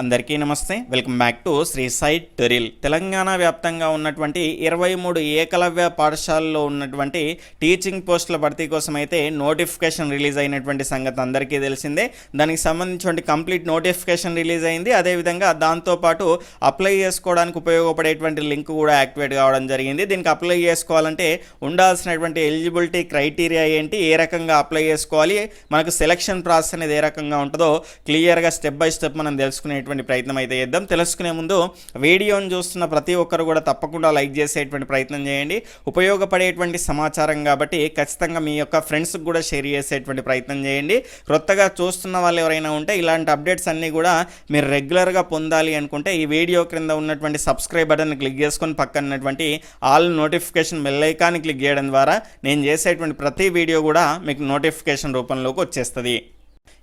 అందరికీ నమస్తే. Welcome back to శ్రీ సైట్ టెరిల్. తెలంగాణ వ్యాప్తంగా ఉన్నటువంటి ఇరవై మూడు ఏకలవ్య పాఠశాలలో ఉన్నటువంటి టీచింగ్ పోస్టుల భర్తీ కోసం అయితే నోటిఫికేషన్ రిలీజ్ అయినటువంటి సంగతి అందరికీ తెలిసిందే. దానికి సంబంధించినటువంటి కంప్లీట్ నోటిఫికేషన్ రిలీజ్ అయింది. అదేవిధంగా దాంతోపాటు అప్లై చేసుకోవడానికి ఉపయోగపడేటువంటి లింక్ కూడా యాక్టివేట్ కావడం జరిగింది. దీనికి అప్లై చేసుకోవాలంటే ఉండాల్సినటువంటి ఎలిజిబిలిటీ క్రైటీరియా ఏంటి? ఏ రకంగా అప్లై చేసుకోవాలి? మనకు సెలక్షన్ ప్రాసెస్ అనేది ఏ రకంగా ఉంటుందో క్లియర్గా స్టెప్ బై స్టెప్ మనం తెలుసుకునేటువంటి ప్రయత్నం అయితే చేద్దాం. తెలుసుకునే ముందు వీడియోను చూస్తున్న ప్రతి ఒక్కరు కూడా తప్పకుండా లైక్ చేసేటువంటి ప్రయత్నం చేయండి. ఉపయోగపడేటువంటి సమాచారం కాబట్టి ఖచ్చితంగా మీ యొక్క ఫ్రెండ్స్కి కూడా షేర్ చేసేటువంటి ప్రయత్నం చేయండి. క్రొత్తగా చూస్తున్న వాళ్ళు ఎవరైనా ఉంటే ఇలాంటి అప్డేట్స్ అన్నీ కూడా మీరు రెగ్యులర్గా పొందాలి అనుకుంటే ఈ వీడియో క్రింద ఉన్నటువంటి సబ్స్క్రైబ్ బటన్ క్లిక్ చేసుకొని పక్కనటువంటి all notification bell icon click చేయడం ద్వారా నేను చేసేటువంటి ప్రతి వీడియో కూడా మీకు నోటిఫికేషన్ రూపంలోకి వచ్చేస్తుంది.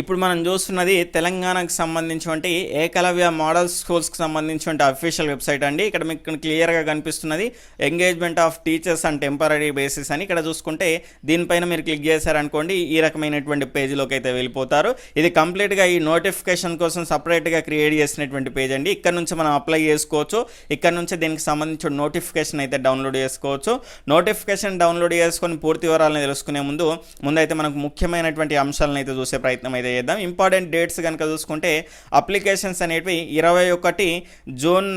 ఇప్పుడు మనం చూస్తున్నది తెలంగాణకు సంబంధించినటువంటి ఏకలవ్య మోడల్ స్కూల్స్కి సంబంధించినటువంటి అఫీషియల్ వెబ్సైట్ అండి. ఇక్కడ మీకు క్లియర్గా కనిపిస్తున్నది engagement of teachers and temporary basis అని. ఇక్కడ చూసుకుంటే దీనిపైన మీరు క్లిక్ చేశారనుకోండి ఈ రకమైనటువంటి పేజీలోకి అయితే వెళ్ళిపోతారు. ఇది కంప్లీట్గా ఈ నోటిఫికేషన్ కోసం సపరేట్గా క్రియేట్ చేసినటువంటి పేజ్ అండి. ఇక్కడ నుంచి మనం అప్లై చేసుకోవచ్చు. ఇక్కడ నుంచి దీనికి సంబంధించిన నోటిఫికేషన్ అయితే డౌన్లోడ్ చేసుకోవచ్చు. నోటిఫికేషన్ డౌన్లోడ్ చేసుకొని పూర్తి వివరాలను తెలుసుకునే ముందు ముందైతే మనకు ముఖ్యమైనటువంటి అంశాలను అయితే చూసే ప్రయత్నం అయితే చేద్దాం. ఇంపార్టెంట్ డేట్స్ కనుక చూసుకుంటే అప్లికేషన్స్ అనేటివి ఇరవై ఒకటి జూన్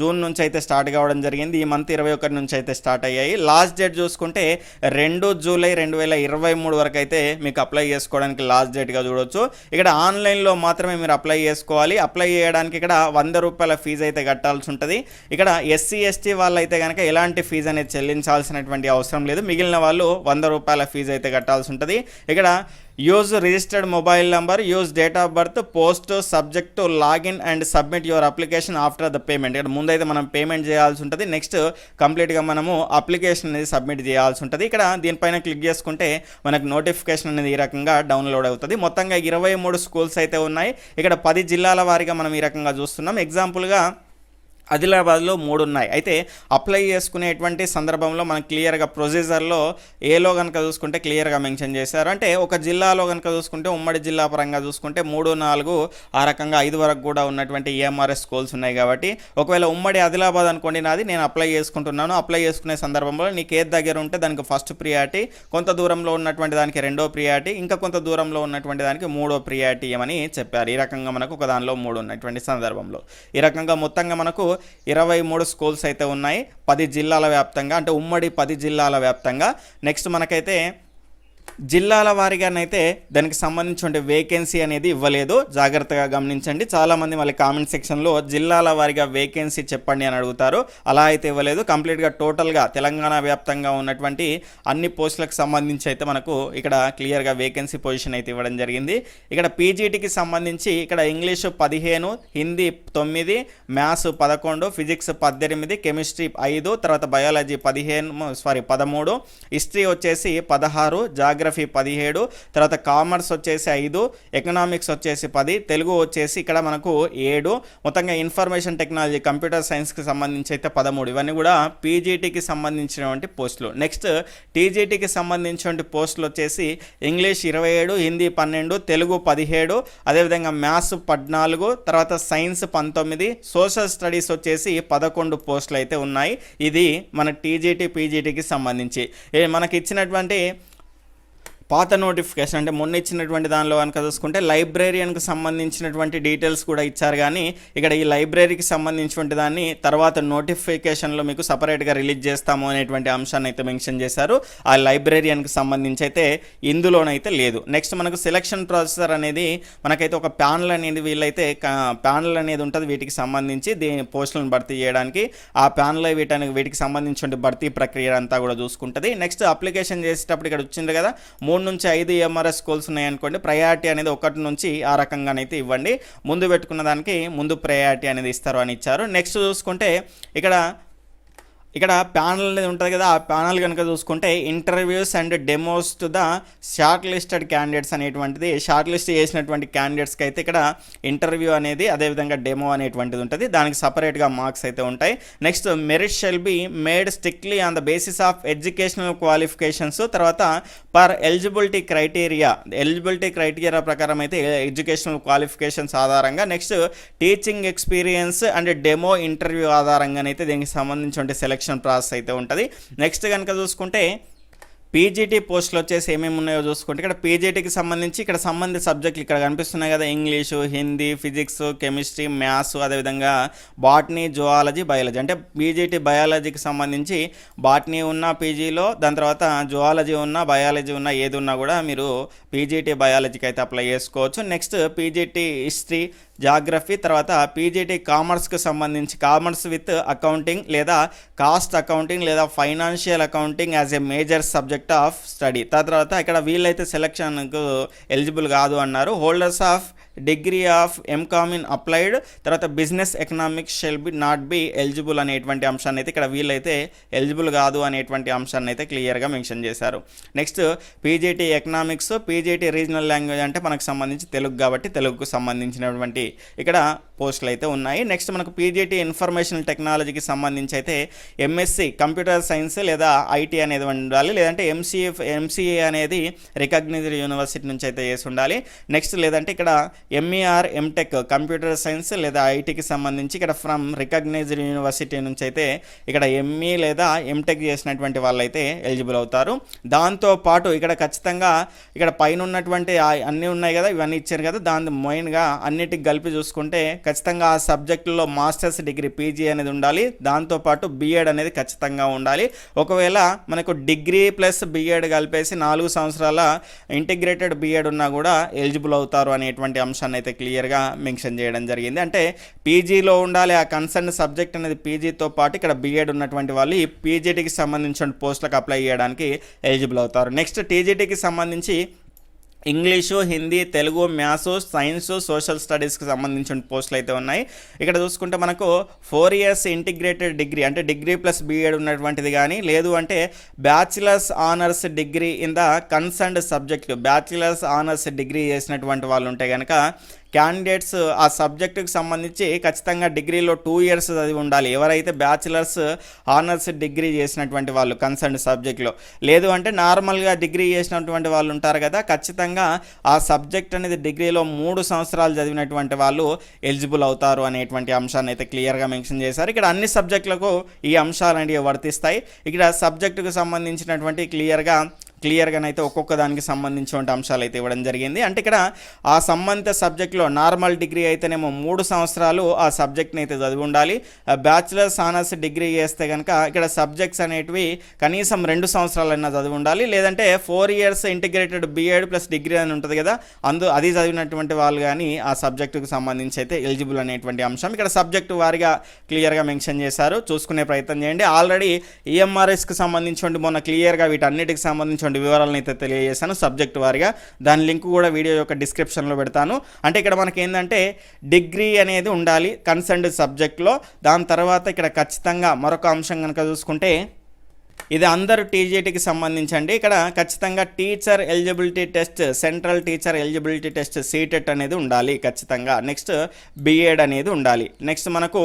జూన్ నుంచి అయితే స్టార్ట్ కావడం జరిగింది. ఈ మంత్ ఇరవై ఒకటి నుంచి అయితే స్టార్ట్ అయ్యాయి. లాస్ట్ డేట్ చూసుకుంటే రెండు జూలై రెండు వేల ఇరవై మూడు వరకు అయితే మీకు అప్లై చేసుకోవడానికి లాస్ట్ డేట్గా చూడొచ్చు. ఇక్కడ ఆన్లైన్లో మాత్రమే మీరు అప్లై చేసుకోవాలి. అప్లై చేయడానికి ఇక్కడ వంద రూపాయల ఫీజు అయితే కట్టాల్సి ఉంటుంది. ఇక్కడ ఎస్సీ ఎస్టీ వాళ్ళు అయితే కనుక ఎలాంటి ఫీజు అనేది చెల్లించాల్సినటువంటి అవసరం లేదు. మిగిలిన వాళ్ళు వంద రూపాయల ఫీజు అయితే కట్టాల్సి ఉంటుంది. ఇక్కడ use registered mobile number use date of birth post subject login and submit your application after the payment. ఇక్కడ ముందైతే మనం పేమెంట్ చేయాల్సి ఉంటుంది. నెక్స్ట్ కంప్లీట్గా మనము అప్లికేషన్ అనేది సబ్మిట్ చేయాల్సి ఉంటుంది. ఇక్కడ దీనిపైన క్లిక్ చేసుకుంటే మనకు నోటిఫికేషన్ అనేది ఈ రకంగా డౌన్లోడ్ అవుతుంది. మొత్తంగా ఇరవై మూడు స్కూల్స్ అయితే ఉన్నాయి. ఇక్కడ పది జిల్లాల వారీగా మనం ఈ రకంగా చూస్తున్నాం. ఎగ్జాంపుల్గా ఆదిలాబాద్లో మూడు ఉన్నాయి అయితే అప్లై చేసుకునేటువంటి సందర్భంలో మనం క్లియర్గా ప్రొసీజర్లో ఏలో కనుక చూసుకుంటే క్లియర్గా మెన్షన్ చేశారు. అంటే ఒక జిల్లాలో కనుక చూసుకుంటే ఉమ్మడి జిల్లా పరంగా చూసుకుంటే మూడు నాలుగు ఆ రకంగా ఐదు వరకు కూడా ఉన్నటువంటి ఈఎంఆర్ఎస్ స్కూల్స్ ఉన్నాయి కాబట్టి ఒకవేళ ఉమ్మడి ఆదిలాబాద్ అనుకోండి నాది నేను అప్లై చేసుకుంటున్నాను. అప్లై చేసుకునే సందర్భంలో నీకు ఏది దగ్గర ఉంటే దానికి ఫస్ట్ ప్రియారిటీ కొంత దూరంలో ఉన్నటువంటి దానికి రెండో ప్రియారిటీ ఇంకా కొంత దూరంలో ఉన్నటువంటి దానికి మూడో ప్రియారిటీ అని చెప్పారు. ఈ రకంగా మనకు ఒక దానిలో మూడు ఉన్నటువంటి సందర్భంలో. ఈ రకంగా మొత్తంగా మనకు ఇరవై మూడు స్కూల్స్ అయితే ఉన్నాయి. పది జిల్లాల వ్యాప్తంగా అంటే ఉమ్మడి పది జిల్లాల వ్యాప్తంగా. నెక్స్ట్ మనకైతే జిల్లాల వారీగానైతే దానికి సంబంధించిన వేకెన్సీ అనేది ఇవ్వలేదు. జాగ్రత్తగా గమనించండి. చాలామంది మళ్ళీ కామెంట్ సెక్షన్లో జిల్లాల వారీగా వేకెన్సీ చెప్పండి అని అడుగుతారు. అలా అయితే ఇవ్వలేదు. కంప్లీట్గా టోటల్గా తెలంగాణ వ్యాప్తంగా ఉన్నటువంటి అన్ని పోస్టులకు సంబంధించి అయితే మనకు ఇక్కడ క్లియర్గా వేకెన్సీ పొజిషన్ అయితే ఇవ్వడం జరిగింది. ఇక్కడ పీజీటీకి సంబంధించి ఇక్కడ ఇంగ్లీష్ పదిహేను హిందీ తొమ్మిది మ్యాథ్స్ పదకొండు ఫిజిక్స్ పద్దెనిమిది కెమిస్ట్రీ ఐదు తర్వాత బయాలజీ పదిహేను సారీ పదమూడు హిస్టరీ వచ్చేసి పదహారు జాగ్రత్త జియోగ్రఫీ పదిహేడు తర్వాత కామర్స్ వచ్చేసి ఐదు ఎకనామిక్స్ వచ్చేసి పది తెలుగు వచ్చేసి ఇక్కడ మనకు ఏడు మొత్తంగా ఇన్ఫర్మేషన్ టెక్నాలజీ కంప్యూటర్ సైన్స్కి సంబంధించి అయితే పదమూడు. ఇవన్నీ కూడా పీజీటీకి సంబంధించినటువంటి పోస్టులు. నెక్స్ట్ టీజీటీకి సంబంధించినటువంటి పోస్టులు వచ్చేసి ఇంగ్లీష్ ఇరవై ఏడు హిందీ పన్నెండు తెలుగు పదిహేడు అదేవిధంగా మ్యాథ్స్ పద్నాలుగు తర్వాత సైన్స్ పంతొమ్మిది సోషల్ స్టడీస్ వచ్చేసి పదకొండు పోస్టులు అయితే ఉన్నాయి. ఇది మన టీజీటీ పీజీటీకి సంబంధించి. మనకి ఇచ్చినటువంటి పాత నోటిఫికేషన్ అంటే మొన్న ఇచ్చినటువంటి దానిలో కనుక చూసుకుంటే లైబ్రేరియన్కి సంబంధించినటువంటి డీటెయిల్స్ కూడా ఇచ్చారు కానీ ఇక్కడ ఈ లైబ్రరీకి సంబంధించినటువంటి దాన్ని తర్వాత నోటిఫికేషన్లో మీకు సపరేట్గా రిలీజ్ చేస్తాము అనేటువంటి అంశాన్ని అయితే మెన్షన్ చేశారు. ఆ లైబ్రరీయన్కి సంబంధించి అయితే ఇందులోనైతే లేదు. నెక్స్ట్ మనకు సెలక్షన్ ప్రాసెసర్ అనేది మనకైతే ఒక ప్యానల్ అనేది వీళ్ళైతే ప్యానల్ అనేది ఉంటుంది వీటికి సంబంధించి దీని పోస్టులను భర్తీ చేయడానికి. ఆ ప్యానల్ వీటిని వీటికి సంబంధించిన భర్తీ ప్రక్రియ అంతా కూడా చూసుకుంటుంది. నెక్స్ట్ అప్లికేషన్ చేసేటప్పుడు ఇక్కడ వచ్చింది కదా మూడు నుంచి ఐదు ఎంఆర్ఎస్ స్కూల్స్ ఉన్నాయనుకోండి ప్రయారిటీ అనేది ఒకటి నుంచి ఆ రకంగానైతే ఇవ్వండి. ముందు పెట్టుకున్న దానికి ముందు ప్రయారిటీ అనేది ఇస్తారు అని ఇచ్చారు. నెక్స్ట్ చూసుకుంటే ఇక్కడ ఇక్కడ ప్యానల్ అనేది ఉంటుంది కదా ఆ ప్యానల్ కనుక చూసుకుంటే interviews and demos to the short listed candidates అనేటువంటిది షార్ట్ లిస్ట్ చేసినటువంటి క్యాండిడేట్స్కి అయితే ఇక్కడ ఇంటర్వ్యూ అనేది అదేవిధంగా డెమో అనేటువంటిది ఉంటుంది. దానికి సపరేట్గా మార్క్స్ అయితే ఉంటాయి. Next merit shall be made strictly on the basis of educational qualifications. తర్వాత per eligibility criteria eligibility criteria ప్రకారం అయితే ఎడ్యుకేషనల్ క్వాలిఫికేషన్స్ ఆధారంగా next teaching experience and demo interview ఆధారంగానైతే దీనికి సంబంధించిన సెలెక్ట్ ప్రాసెస్ అయితే ఉంటుంది. నెక్స్ట్ కనుక చూసుకుంటే పీజీటీ పోస్టులు వచ్చేసి ఏమేమి ఉన్నాయో చూసుకుంటే ఇక్కడ పీజీటీకి సంబంధించి ఇక్కడ సంబంధిత సబ్జెక్టులు ఇక్కడ కనిపిస్తున్నాయి కదా. English Hindi physics chemistry maths అదేవిధంగా బాటనీ జువాలజీ బయాలజీ అంటే పీజీటీ బయాలజీకి సంబంధించి బాటనీ ఉన్న పీజీలో దాని తర్వాత జువాలజీ ఉన్న బయాలజీ ఉన్న ఏది ఉన్నా కూడా మీరు పీజీటీ బయాలజీకి అయితే అప్లై చేసుకోవచ్చు. నెక్స్ట్ పీజీటీ హిస్టరీ జాగ్రఫీ తర్వాత పీజీటీ కామర్స్కి సంబంధించి కామర్స్ విత్ అకౌంటింగ్ లేదా కాస్ట్ అకౌంటింగ్ లేదా financial accounting as a major subject of study. తర్వాత ఇక్కడ వీళ్ళైతే సెలక్షన్కు ఎలిజిబుల్ కాదు అన్నారు. Holders of degree of MCom in applied తర్వాత business economics shall be not be eligible అనేటువంటి అంశాన్ని అయితే ఇక్కడ వీళ్ళైతే ఎలిజిబుల్ కాదు అనేటువంటి అంశాన్ని అయితే క్లియర్గా మెన్షన్ చేశారు. Next PGT economics PGT regional language అంటే మనకు సంబంధించి తెలుగు కాబట్టి తెలుగుకు సంబంధించినటువంటి ఇక్కడ పోస్టులు అయితే ఉన్నాయి. నెక్స్ట్ మనకు పీజీటీ ఇన్ఫర్మేషన్ టెక్నాలజీకి సంబంధించి అయితే ఎంఎస్సి కంప్యూటర్ సైన్స్ లేదా ఐటీ అనేది ఉండాలి. లేదంటే ఎంసీఏ ఎంసీఏ అనేది రికగ్నైజ్డ్ యూనివర్సిటీ నుంచి అయితే చేసి ఉండాలి. నెక్స్ట్ లేదంటే ఇక్కడ ఎంఈఆర్ ఎంటెక్ కంప్యూటర్ సైన్స్ లేదా ఐటీకి సంబంధించి ఇక్కడ ఫ్రమ్ రికగ్నైజ్డ్ యూనివర్సిటీ నుంచి అయితే ఇక్కడ ఎంఈ లేదా ఎంటెక్ చేసినటువంటి వాళ్ళైతే ఎలిజిబుల్ అవుతారు. దాంతో పాటు ఇక్కడ ఖచ్చితంగా ఇక్కడ పైన ఉన్నటువంటి అన్నీ ఉన్నాయి కదా ఇవన్నీ ఇచ్చారు కదా దాని మెయిన్గా అన్నిటికి కలిపి చూసుకుంటే ఖచ్చితంగా ఆ సబ్జెక్టులో మాస్టర్స్ డిగ్రీ పీజీ అనేది ఉండాలి. దాంతోపాటు బీఎడ్ అనేది ఖచ్చితంగా ఉండాలి. ఒకవేళ మనకు డిగ్రీ ప్లస్ బీఎడ్ కలిపేసి నాలుగు సంవత్సరాల ఇంటిగ్రేటెడ్ బీఎడ్ ఉన్నా కూడా ఎలిజిబుల్ అవుతారు అనేటువంటి అంశం అంశాన్ని అయితే క్లియర్గా మెన్షన్ చేయడం జరిగింది. అంటే పీజీలో ఉండాలి ఆ కన్సర్న్ సబ్జెక్ట్ అనేది పీజీతో పాటు ఇక్కడ బీఎడ్ ఉన్నటువంటి వాళ్ళు ఈ పీజీటీకి సంబంధించిన పోస్టులకు అప్లై చేయడానికి ఎలిజిబుల్ అవుతారు. నెక్స్ట్ టీజీటీకి సంబంధించి English Hindi Telugu maths science social స్టడీస్కి సంబంధించిన పోస్టులు అయితే ఉన్నాయి. ఇక్కడ చూసుకుంటే మనకు ఫోర్ ఇయర్స్ ఇంటిగ్రేటెడ్ డిగ్రీ అంటే డిగ్రీ ప్లస్ బీఎడ్ ఉన్నటువంటిది కానీ లేదు అంటే bachelors honours degree in the concerned subject bachelors honours degree చేసినటువంటి వాళ్ళు ఉంటే కనుక క్యాండిడేట్స్ ఆ సబ్జెక్టుకి సంబంధించి ఖచ్చితంగా డిగ్రీలో టూ ఇయర్స్ చదివి ఉండాలి. ఎవరైతే బ్యాచిలర్స్ ఆనర్స్ డిగ్రీ చేసినటువంటి వాళ్ళు కన్సర్న్ సబ్జెక్ట్లో లేదు అంటే నార్మల్గా డిగ్రీ చేసినటువంటి వాళ్ళు ఉంటారు కదా ఖచ్చితంగా ఆ సబ్జెక్ట్ అనేది డిగ్రీలో మూడు సంవత్సరాలు చదివినటువంటి వాళ్ళు ఎలిజిబుల్ అవుతారు అనేటువంటి అంశాన్ని అయితే క్లియర్గా మెన్షన్ చేశారు. ఇక్కడ అన్ని సబ్జెక్టులకు ఈ అంశాలు అనేవి వర్తిస్తాయి. ఇక్కడ సబ్జెక్టుకు సంబంధించినటువంటి క్లియర్గా క్లియర్గానైతే ఒక్కొక్క దానికి సంబంధించిన అంశాలు అయితే ఇవ్వడం జరిగింది. అంటే ఇక్కడ ఆ సంబంధిత సబ్జెక్ట్లో నార్మల్ డిగ్రీ అయితేనేమో మూడు సంవత్సరాలు ఆ సబ్జెక్ట్ని అయితే చదివి ఉండాలి. బ్యాచిలర్స్ ఆనర్స్ డిగ్రీ చేస్తే కనుక ఇక్కడ సబ్జెక్ట్స్ అనేటివి కనీసం రెండు సంవత్సరాలైనా చదివి ఉండాలి. లేదంటే four years integrated BEd plus degree అని ఉంటుంది కదా అందు అది చదివినటువంటి వాళ్ళు కానీ ఆ సబ్జెక్టుకు సంబంధించి అయితే ఎలిజిబుల్ అనేటువంటి అంశం ఇక్కడ సబ్జెక్టు వారిగా క్లియర్గా మెన్షన్ చేశారు. చూసుకునే ప్రయత్నం చేయండి. ఆల్రెడీ ఈఎంఆర్ఎస్కి సంబంధించి మొన్న క్లియర్గా వీటన్నిటికి సంబంధించిన వివరాలను అయితే తెలియజేశాను. సబ్జెక్ట్ వారిగా దాని లింక్ కూడా వీడియో యొక్క డిస్క్రిప్షన్లో పెడతాను. అంటే ఇక్కడ మనకి ఏంటంటే డిగ్రీ అనేది ఉండాలి కన్సర్న్డ్ సబ్జెక్ట్లో. దాని తర్వాత ఇక్కడ ఖచ్చితంగా మరొక అంశం కనుక చూసుకుంటే ఇది అందరు టీజీటీకి సంబంధించండి. ఇక్కడ ఖచ్చితంగా teacher eligibility test central teacher eligibility test CTET అనేది ఉండాలి ఖచ్చితంగా. నెక్స్ట్ బీఎడ్ అనేది ఉండాలి. నెక్స్ట్ మనకు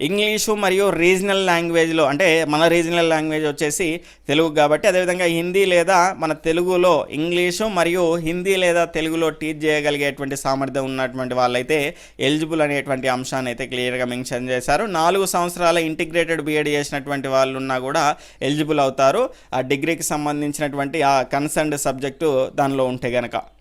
ఇంగ్లీషు మరియు రీజనల్ లాంగ్వేజ్లో అంటే మన రీజనల్ లాంగ్వేజ్ వచ్చేసి తెలుగు కాబట్టి అదేవిధంగా హిందీ లేదా మన తెలుగులో ఇంగ్లీషు మరియు హిందీ లేదా తెలుగులో టీచ్ చేయగలిగేటువంటి సామర్థ్యం ఉన్నటువంటి వాళ్ళైతే ఎలిజిబుల్ అనేటువంటి అంశాన్ని అయితే క్లియర్గా మెన్షన్ చేశారు. నాలుగు సంవత్సరాల ఇంటిగ్రేటెడ్ బీఎడ్ చేసినటువంటి వాళ్ళు ఉన్నా కూడా ఎలిజిబుల్ అవుతారు. ఆ డిగ్రీకి సంబంధించినటువంటి ఆ కన్సర్న్డ్ సబ్జెక్టు దానిలో ఉంటే గనక.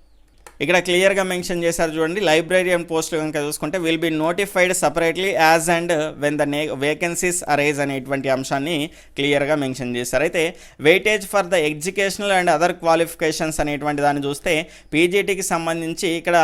ఇక్కడ క్లియర్గా మెన్షన్ చేశారు చూడండి లైబ్రరీయన్ పోస్ట్ కనుక చూసుకుంటే will be notified separately as and when the నే వేకెన్సీస్ అరైజ్ అనేటువంటి అంశాన్ని క్లియర్గా మెన్షన్ చేశారు. అయితే weightage for the educational and other qualifications అనేటువంటి దాన్ని చూస్తే పీజీటీకి సంబంధించి ఇక్కడ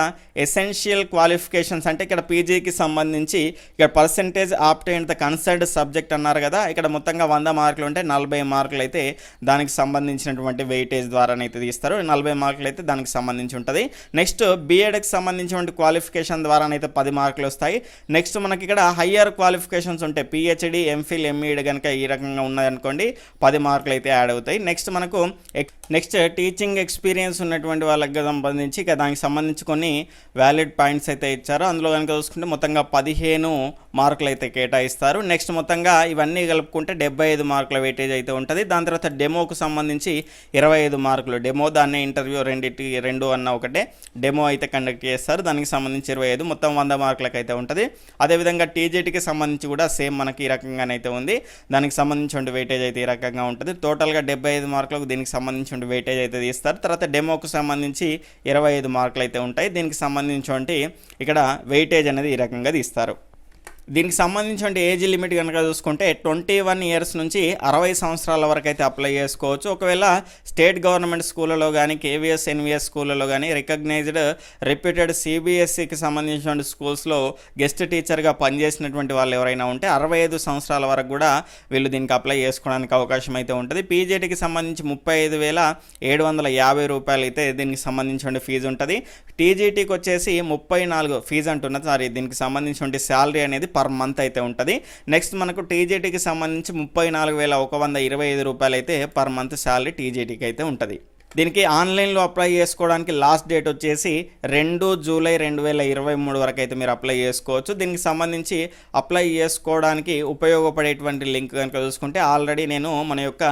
ఎసెన్షియల్ క్వాలిఫికేషన్స్ అంటే ఇక్కడ పీజీకి సంబంధించి ఇక్కడ percentage obtain the concerned subject అన్నారు కదా ఇక్కడ మొత్తంగా వంద మార్కులు ఉంటే నలభై మార్కులు అయితే దానికి సంబంధించినటువంటి వెయిటేజ్ ద్వారానైతే తీస్తారు. నలభై మార్కులు అయితే దానికి సంబంధించి ఉంటుంది. నెక్స్ట్ బీఎడ్కి సంబంధించినటువంటి క్వాలిఫికేషన్ ద్వారానైతే పది మార్కులు వస్తాయి. నెక్స్ట్ మనకి ఇక్కడ హయ్యర్ క్వాలిఫికేషన్స్ ఉంటాయి పిహెచ్డి ఎంఫిల్ ఎంఈడి కనుక ఈ రకంగా ఉన్నదనుకోండి పది మార్కులు అయితే యాడ్ అవుతాయి. నెక్స్ట్ మనకు ఎక్- నెక్స్ట్ టీచింగ్ ఎక్స్పీరియన్స్ ఉన్నటువంటి వాళ్ళకి సంబంధించి ఇక దానికి సంబంధించి కొన్ని వ్యాలిడ్ పాయింట్స్ అయితే ఇచ్చారు. అందులో కనుక చూసుకుంటే మొత్తంగా పదిహేను మార్కులు అయితే కేటాయిస్తారు. నెక్స్ట్ మొత్తంగా ఇవన్నీ కలుపుకుంటే డెబ్బై ఐదు మార్కుల వెయిటేజ్ అయితే ఉంటుంది. దాని తర్వాత డెమోకు సంబంధించి ఇరవై ఐదు మార్కులు. డెమో దాన్ని ఇంటర్వ్యూ రెండింటి రెండు అన్న ఒకటే. డెమో అయితే కండక్ట్ చేస్తారు. దానికి సంబంధించి ఇరవై ఐదు మొత్తం వంద మార్కులకు అయితే ఉంటుంది. అదేవిధంగా టీజేటీకి సంబంధించి కూడా సేమ్ మనకి ఈ రకంగానైతే ఉంది. దానికి సంబంధించిన వెయిటేజ్ అయితే ఈ రకంగా ఉంటుంది. టోటల్గా డెబ్బై ఐదు మార్కులకు దీనికి సంబంధించిన వెయిటేజ్ అయితే తీస్తారు. తర్వాత డెమోకు సంబంధించి ఇరవై ఐదు మార్కులు అయితే ఉంటాయి. దీనికి సంబంధించి ఇక్కడ వెయిటేజ్ అనేది ఈ రకంగా తీస్తారు. దీనికి సంబంధించిన ఏజ్ లిమిట్ కనుక చూసుకుంటే ట్వంటీ వన్ ఇయర్స్ నుంచి అరవై సంవత్సరాల వరకు అయితే అప్లై చేసుకోవచ్చు. ఒకవేళ స్టేట్ గవర్నమెంట్ స్కూళ్ళలో కానీ కేవీఎస్ ఎన్విఎస్ స్కూళ్ళలో కానీ రికగ్నైజ్డ్ రిప్యూటెడ్ సిబిఎస్ఈకి సంబంధించిన స్కూల్స్లో గెస్ట్ టీచర్గా పనిచేసినటువంటి వాళ్ళు ఎవరైనా ఉంటే అరవై ఐదు సంవత్సరాల వరకు కూడా వీళ్ళు దీనికి అప్లై చేసుకోవడానికి అవకాశం అయితే ఉంటుంది. పీజీటీకి సంబంధించి ముప్పై ఐదు వేల ఏడు వందల యాభై రూపాయలు అయితే దీనికి సంబంధించిన ఫీజు ఉంటుంది. టీజీటీకి వచ్చేసి ముప్పై నాలుగు ఫీజు అంటున్నది సారీ దీనికి సంబంధించిన శాలరీ అనేది పర్ మంత్ అయితే ఉంటుంది. నెక్స్ట్ మనకు టీజేటీకి సంబంధించి ముప్పై నాలుగు వేల ఒక వంద ఇరవై ఐదు రూపాయలు అయితే పర్ మంత్ శాలరీ టీజేటీకి అయితే ఉంటుంది. దీనికి ఆన్లైన్లో అప్లై చేసుకోవడానికి లాస్ట్ డేట్ వచ్చేసి రెండు జూలై రెండు వేల ఇరవై మూడు వరకు అయితే మీరు అప్లై చేసుకోవచ్చు. దీనికి సంబంధించి అప్లై చేసుకోవడానికి ఉపయోగపడేటువంటి లింక్ కనుక చూసుకుంటే ఆల్రెడీ నేను మన యొక్క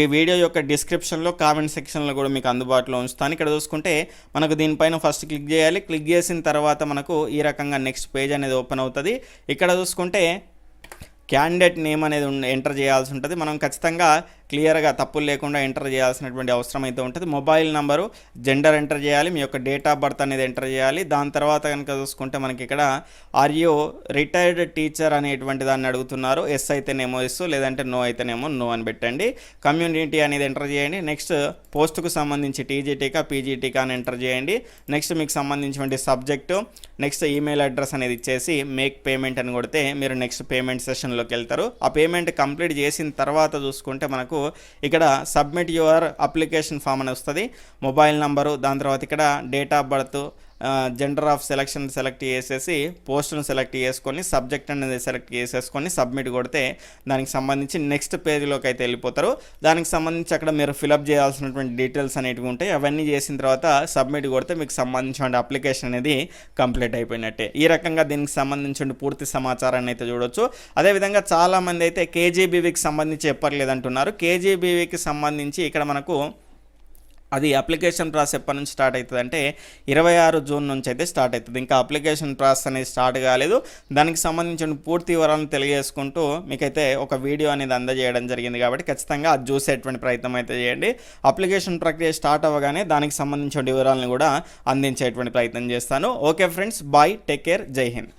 ఈ వీడియో యొక్క డిస్క్రిప్షన్లో కామెంట్ సెక్షన్లో కూడా మీకు అందుబాటులో ఉంచుతాను. ఇక్కడ చూసుకుంటే మనకు దీనిపైన ఫస్ట్ క్లిక్ చేయాలి. క్లిక్ చేసిన తర్వాత మనకు ఈ రకంగా నెక్స్ట్ పేజ్ అనేది ఓపెన్ అవుతుంది. ఇక్కడ చూసుకుంటే క్యాండిడేట్ నేమ్ అనేది ఎంటర్ చేయాల్సి ఉంటుంది. మనం ఖచ్చితంగా క్లియర్గా తప్పులు లేకుండా ఎంటర్ చేయాల్సినటువంటి అవసరం అయితే ఉంటుంది. మొబైల్ నెంబరు జెండర్ ఎంటర్ చేయాలి మీ యొక్క డేట్ ఆఫ్ బర్త్ అనేది ఎంటర్ చేయాలి. దాని తర్వాత కనుక చూసుకుంటే మనకి ఇక్కడ ఆర్ యూ రిటైర్డ్ టీచర్ అనేటువంటి దాన్ని అడుగుతున్నారు. ఎస్ అయితేనేమో ఎస్ లేదంటే నో అయితేనేమో నో అని పెట్టండి. కమ్యూనిటీ అనేది ఎంటర్ చేయండి. నెక్స్ట్ పోస్ట్కు సంబంధించి టీజీటీకా పీజీటీకా అని ఎంటర్ చేయండి. నెక్స్ట్ మీకు సంబంధించినటువంటి సబ్జెక్టు నెక్స్ట్ ఈమెయిల్ అడ్రస్ అనేది ఇచ్చేసి మేక్ పేమెంట్ అని కొడితే మీరు నెక్స్ట్ పేమెంట్ సెషన్లోకి వెళ్తారు. ఆ పేమెంట్ కంప్లీట్ చేసిన తర్వాత చూసుకుంటే మనకు మనకు ఇక్కడ సబ్మిట్ యువర్ అప్లికేషన్ ఫామ్ అని వస్తుంది. మొబైల్ నంబరు దాని తర్వాత ఇక్కడ date of birth gender of selection select చేసేసి పోస్ట్ను సెలెక్ట్ చేసుకొని సబ్జెక్ట్ అనేది సెలెక్ట్ చేసేసుకొని సబ్మిట్ కొడితే దానికి సంబంధించి నెక్స్ట్ పేజ్లోకి అయితే వెళ్ళిపోతారు. దానికి సంబంధించి అక్కడ మీరు ఫిలప్ చేయాల్సినటువంటి డీటెయిల్స్ అనేటివి ఉంటాయి. అవన్నీ చేసిన తర్వాత సబ్మిట్ కొడితే మీకు సంబంధించిన అప్లికేషన్ అనేది కంప్లీట్ అయిపోయినట్టే. ఈ రకంగా దీనికి సంబంధించిన పూర్తి సమాచారాన్ని అయితే చూడొచ్చు. అదేవిధంగా చాలామంది అయితే కేజీబీవీకి సంబంధించి చెప్పర్లేదంటున్నారు కేజీబీవీకి సంబంధించి ఇక్కడ మనకు అది అప్లికేషన్ ప్రాసెస్ ఎప్పటి నుంచి స్టార్ట్ అవుతుంది అంటే ఇరవై ఆరు జూన్ నుంచి అయితే స్టార్ట్ అవుతుంది. ఇంకా అప్లికేషన్ ప్రాసెస్ అనేది స్టార్ట్ కాలేదు. దానికి సంబంధించిన పూర్తి వివరాలను తెలియజేసుకుంటూ మీకైతే ఒక వీడియో అనేది అందజేయడం జరిగింది కాబట్టి ఖచ్చితంగా అది చూసేటువంటి ప్రయత్నం అయితే చేయండి. అప్లికేషన్ ప్రక్రియ స్టార్ట్ అవ్వగానే దానికి సంబంధించిన వివరాలను కూడా అందించేటువంటి ప్రయత్నం చేస్తాను. Okay friends bye take care జై హింద్.